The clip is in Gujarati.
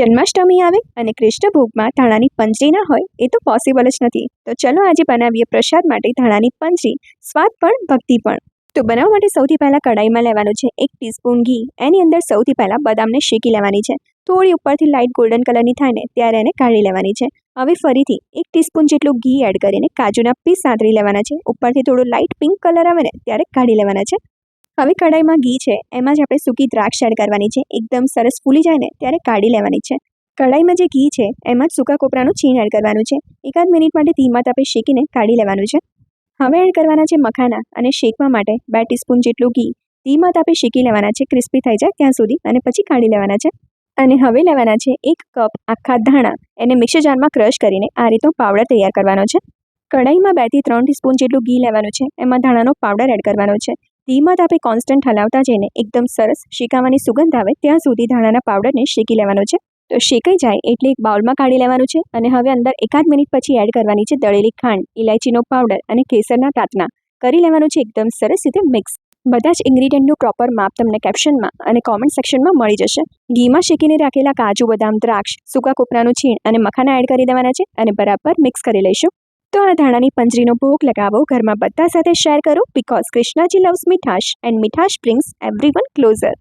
જન્માષ્ટમી આવે અને કૃષ્ણ ભોગમાં ધાણાની પંજરી ના હોય, એ તો પોસિબલ જ નથી. તો ચલો આજે બનાવીએ પ્રસાદ માટે ધાણાની પંજરી, સ્વાદ પણ, ભક્તિ પણ. તો બનાવવા માટે સૌથી પહેલાં કડાઈમાં લેવાનું છે એક ટીસ્પૂન ઘી. એની અંદર સૌથી પહેલાં બદામને શેકી લેવાની છે. થોડી ઉપરથી લાઇટ ગોલ્ડન કલરની થાય ને, ત્યારે એને કાઢી લેવાની છે. હવે ફરીથી એક ટીસ્પૂન જેટલું ઘી એડ કરીને કાજુના પીસ સાંતળી લેવાના છે. ઉપરથી થોડું લાઇટ પિંક કલર આવે ને, ત્યારે કાઢી લેવાના છે. હવે કઢાઈમાં ઘી છે, એમાં જ આપણે સૂકી દ્રાક્ષ એડ કરવાની છે, એકદમ સરસ ફૂલી જાય ને ત્યારે કાઢી લેવાની છે. કઢાઈમાં જે ઘી છે, એમાં જ સૂકા કોપરાનું છીણ એડ કરવાનું છે. એકાદ મિનિટ માટે ધીમા તાપે શેકીને કાઢી લેવાનું છે. હવે એડ કરવાના છે મખાના અને શેકવા માટે બે ટીસ્પૂન જેટલું ઘી. ધીમા તાપે શેકી લેવાના છે, ક્રિસ્પી થઈ જાય ત્યાં સુધી અને પછી કાઢી લેવાના છે. અને હવે લેવાના છે એક કપ આખા ધાણા, એને મિક્સર જારમાં ક્રશ કરીને આ રીતનો પાવડર તૈયાર કરવાનો છે. કઢાઈમાં બેથી ત્રણ ટીસ્પૂન જેટલું ઘી લેવાનું છે, એમાં ધાણાનો પાવડર એડ કરવાનો છે. ધીમા તાપે કોન્સ્ટન્ટ હલાવતા જઈને એકદમ સરસ શેકાવાની સુગંધ આવે ત્યાં સુધી ધાણાના પાવડરને શેકી લેવાનો છે. તો શેકાઈ જાય એટલે એક બાઉલમાં કાઢી લેવાનું છે અને હવે અંદર એકાદ મિનિટ પછી એડ કરવાની છે દળેલી ખાંડ ઇલાયચીનો પાવડર અને કેસરના તાતના કરી લેવાનું છે એકદમ સરસ રીતે મિક્સ બધા જ ઇન્ગ્રીડિયન્ટનું પ્રોપર માપ તમને કેપ્શનમાં અને કોમેન્ટ સેક્શનમાં મળી જશે. ઘીમાં શેકીને રાખેલા કાજુ, બદામ, દ્રાક્ષ, સૂકા કોપરાનું છીણ અને મખાના એડ કરી દેવાના છે અને બરાબર મિક્સ કરી લઈશું. તો આ ધાણાની પંજરીનો ભોગ લગાવો, ઘરમાં બધા સાથે શેર કરો. બિકોઝ કૃષ્ણાજી લવ્સ મીઠાશ એન્ડ મીઠાશ બ્રિંગ્સ એવરી વન ક્લોઝર